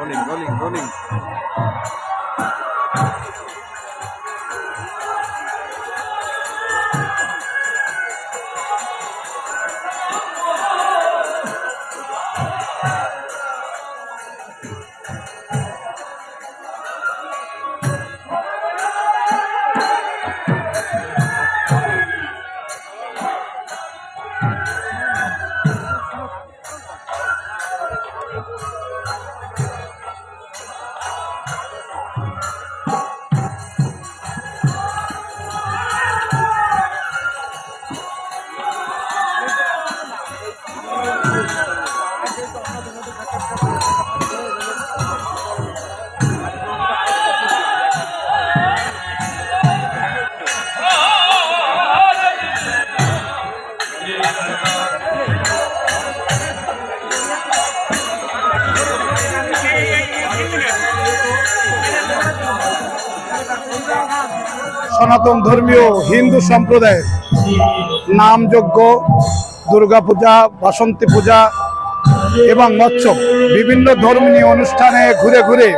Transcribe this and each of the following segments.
Rolling, rolling, rolling. সনাতন ধর্মীয় হিন্দু সম্প্রদায়ের নামযজ্ঞ, দুর্গাপূজা, বাসন্তী পূজা এবং মৎস্য বিভিন্ন ধর্মীয় অনুষ্ঠানে ঘুরে ঘুরে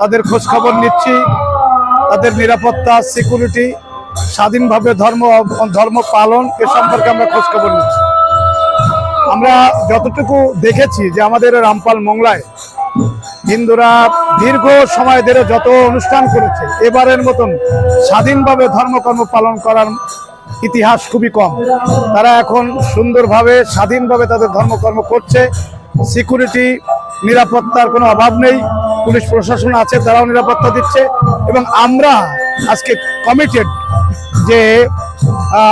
তাদের খোঁজখবর নিচ্ছি। তাদের নিরাপত্তা সিকিউরিটি স্বাধীনভাবে ধর্ম ধর্ম পালন এ সম্পর্কে আমরা খোঁজখবর নিচ্ছি। আমরা যতটুকু দেখেছি যে আমাদের রামপাল মোংলায় হিন্দুরা দীর্ঘ সময় ধরে যত অনুষ্ঠান করেছে, এবারের মতন স্বাধীনভাবে ধর্মকর্ম পালন করার ইতিহাস খুবই কম। তারা এখন সুন্দরভাবে, স্বাধীনভাবে তাদের ধর্মকর্ম করছে। সিকিউরিটি, নিরাপত্তার কোনো অভাব নেই। পুলিশ প্রশাসন আছে, তারাও নিরাপত্তা দিচ্ছে। এবং আমরা আজকে কমিটেড যে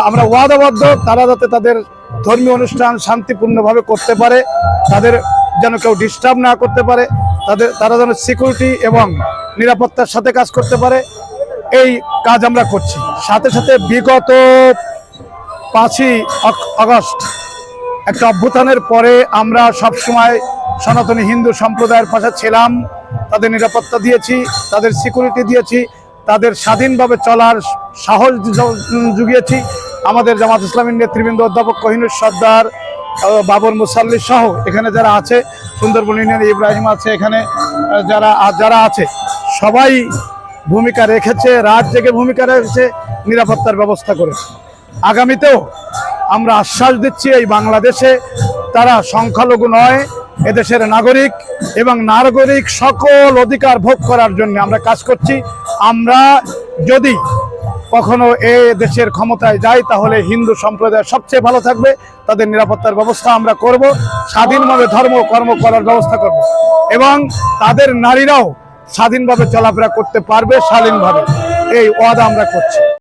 আমরা ওয়াদাবদ্ধ, তারা যাতে তাদের ধর্মীয় অনুষ্ঠান শান্তিপূর্ণভাবে করতে পারে, তাদের যেন কেউ ডিস্টার্ব না করতে পারে। তাদের, তারা যেন সিকিউরিটি এবং নিরাপত্তার সাথে কাজ করতে পারে, এই কাজ আমরা করছি। সাথে সাথে বিগত পাঁচই আগস্ট একটা অভ্যুত্থানের পরে আমরা সব সময় সনাতনী হিন্দু সম্প্রদায়ের পাশে ছিলাম, তাদের নিরাপত্তা দিয়েছি, তাদের সিকিউরিটি দিয়েছি, তাদের স্বাধীনভাবে চলার সাহস জুগিয়েছি আমাদের জামাত ইসলামীর নেতৃবৃন্দ অধ্যাপক কহিনুর সর্দার বাবর মুসাল্লি সহ এখানে যারা আছে সুন্দরবন ইউনিয়ন ইব্রাহিম আছে এখানে যারা যারা আছে, সবাই ভূমিকা রেখেছে, রাত জেগে ভূমিকা রেখেছে, নিরাপত্তার ব্যবস্থা করেছে আগামীতেও আমরা আশ্বাস দিচ্ছি এই বাংলাদেশে তারা সংখ্যালঘু নয়, এদেশের নাগরিক এবং নাগরিক সকল অধিকার ভোগ করার জন্য আমরা কাজ করছি। আমরা যদি কখনো এ দেশের ক্ষমতায় যায় তাহলে হিন্দু সম্প্রদায় সবচেয়ে ভালো থাকবে। তাদের নিরাপত্তার ব্যবস্থা আমরা করব, স্বাধীনভাবে ধর্ম কর্ম করার ব্যবস্থা করব। এবং তাদের নারীরাও স্বাধীনভাবে চলাফেরা করতে পারবে স্বাধীনভাবে এই ওয়াদা আমরা করছি।